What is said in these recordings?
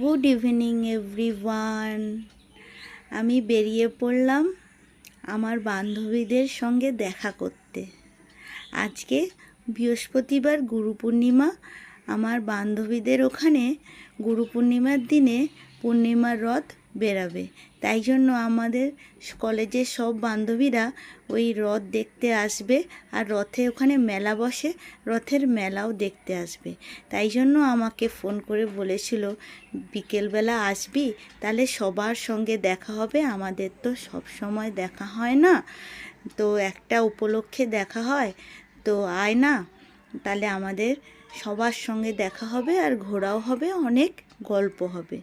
Good evening everyone আমি বেরিয়ে পড়লাম আমার বান্ধবীদের সঙ্গে দেখা করতে। আজকে বৃহস্পতিবার গুরু পূর্ণিমা। আমার বান্ধবীদের ওখানে গুরু পূর্ণিমার দিনে পূর্ণিমার রথ বেরাবে। তাই জন্য আমাদের কলেজের সব বান্ধবীরা ওই রথ দেখতে আসবে আর রথে ওখানে মেলা বসে, রথের মেলাও দেখতে আসবে। তাই জন্য আমাকে ফোন করে বলেছিল, বিকেলবেলা আসবি, তাহলে সবার সঙ্গে দেখা হবে। আমাদের তো সব সময় দেখা হয় না। তো একটা উপলক্ষে দেখা হয়। তো আয় না, তাহলে আমাদের সবার সঙ্গে দেখা হবে আর ঘোরাও হবে, অনেক গল্প হবে।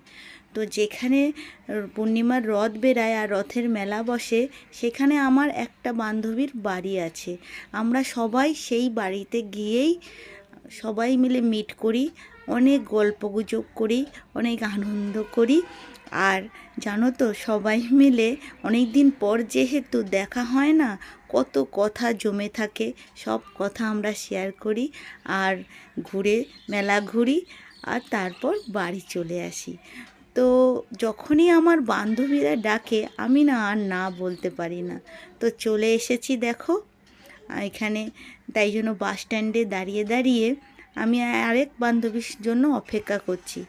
তো যেখানে পূর্ণিমার রথ বেরায় আর রথের মেলা বসে, সেখানে আমার একটা বান্ধবীর বাড়ি আছে। আমরা সবাই সেই বাড়িতে গিয়েই সবাই মিলে মিট করি, অনেক গল্পগুজব করি, অনেক আনন্দ করি। আর জানো তো, সবাই মিলে অনেক দিন পর যেহেতু দেখা হয় না, কত কথা জমে থাকে, সব কথা আমরা শেয়ার করি আর ঘুরে, মেলা ঘুরি আর তারপর বাড়ি চলে আসি। তো যখনই আমার বান্ধবীরা ডাকে, আমি না আর না বলতে পারি না। তো চলে এসেছি দেখো এখানে। তাই জন্য বাস স্ট্যান্ডে দাঁড়িয়ে দাঁড়িয়ে আমি আরেক বান্ধবীর জন্য অপেক্ষা করছি।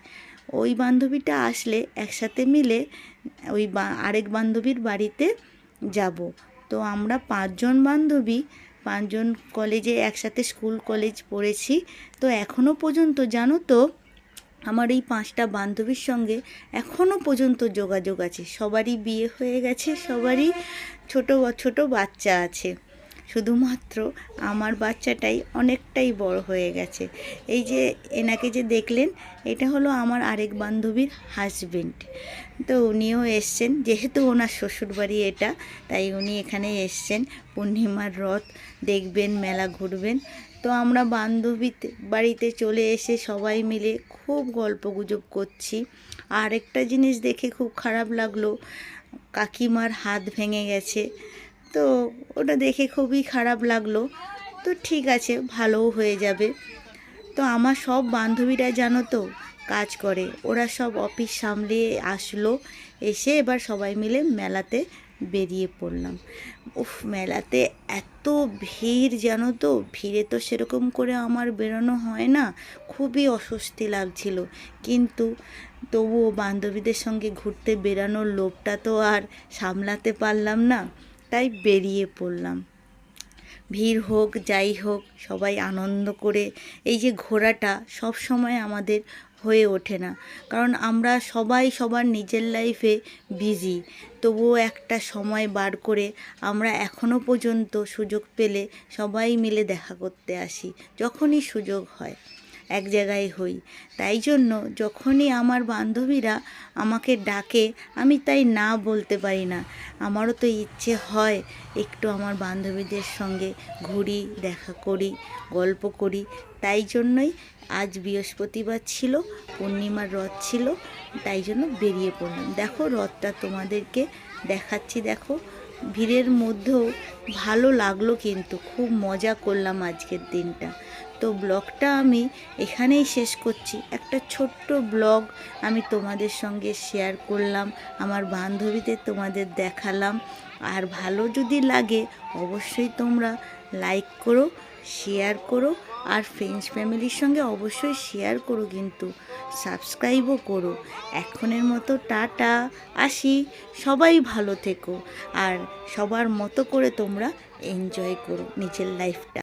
ওই বান্ধবীটা আসলে একসাথে মিলে ওই আরেক বান্ধবীর বাড়িতে যাব। তো আমরা পাঁচজন বান্ধবী, পাঁচজন কলেজে একসাথে স্কুল কলেজ পড়েছি। তো এখনও পর্যন্ত জানো তো আমার এই পাঁচটা বান্ধবীর সঙ্গে এখনও পর্যন্ত যোগাযোগ আছে। সবারই বিয়ে হয়ে গেছে, সবারই ছোট ছোট বাচ্চা আছে। শুধুমাত্র আমার বাচ্চাটাই অনেকটাই বড় হয়ে গেছে। এই যে এনাকে যে দেখলেন, এটা হলো আমার আরেক বান্ধবীর হাজবেন্ড তো উনিও এসছেন, যেহেতু ওনার শ্বশুরবাড়ি এটা, তাই উনি এখানে এসছেন। পূর্ণিমার রথ দেখবেন, মেলা ঘুরবেন। তো আমরা বান্ধবীতে বাড়িতে চলে এসে সবাই মিলে খুব গল্পগুজব করছি। আর একটা জিনিস দেখে খুব খারাপ লাগল, কাকিমার হাত ভেঙে গেছে। তো ওটা দেখে খুবই খারাপ লাগল। তো ঠিক আছে, ভালোও হয়ে যাবে। তো আমার সব বান্ধবীরা জানো তো কাজ করে। ওরা সব অফিস সামলিয়ে আসলো, এসে এবার সবাই মিলে মেলাতে বেরিয়ে পড়লাম। উফ, মেলাতে এত ভিড় জানো তো? ভিড়ে তো সেরকম করে আমার বেরোনো হয় না। খুবই অস্বস্তি লাগছিল। কিন্তু তবুও বান্ধবীদের সঙ্গে ঘুরতে বেরানোর লোভটা তো আর সামলাতে পারলাম না, তাই বেরিয়ে পড়লাম। ভিড় হোক, যাই হোক, সবাই আনন্দ করে এই যে ঘোরাটা সব সময় আমাদের হয়ে ওঠে না। কারণ আমরা সবাই সবার নিজের লাইফে বিজি তবুও একটা সময় বার করে আমরা এখনও পর্যন্ত সুযোগ পেলে সবাই মিলে দেখা করতে আসি, যখনই সুযোগ হয়। এক জায়গায় হই। তাই জন্য যখনই আমার বান্ধবীরা আমাকে ডাকে, আমি তাই না বলতে পারি না। আমারও তো ইচ্ছে হয় একটু আমার বান্ধবীদের সঙ্গে ঘুরি, দেখা করি, গল্প করি। তাই জন্যই আজ বৃহস্পতিবার ছিল, পূর্ণিমার রথ ছিল, তাই জন্য বেরিয়ে পড়লাম। দেখো, রথটা তোমাদেরকে দেখাচ্ছি, দেখো। ভিড়ের মধ্যেও ভালো লাগল কিন্তু, খুব মজা করলাম আজকের দিনটা। তো ব্লগটা আমি এখানেই শেষ করছি। একটা ছোট্ট ব্লগ আমি তোমাদের সঙ্গে শেয়ার করলাম, আমার বান্ধবীদের তোমাদের দেখালাম। আর ভালো যদি লাগে, অবশ্যই তোমরা লাইক করো শেয়ার করো, আর ফ্রেন্ডস ফ্যামিলির সঙ্গে অবশ্যই শেয়ার করো কিন্তু সাবস্ক্রাইবও করো। এখনের মতো টাটা, আসি। সবাই ভালো থেকো, আর সবার মতো করে তোমরা এনজয় করো নিজের লাইফটা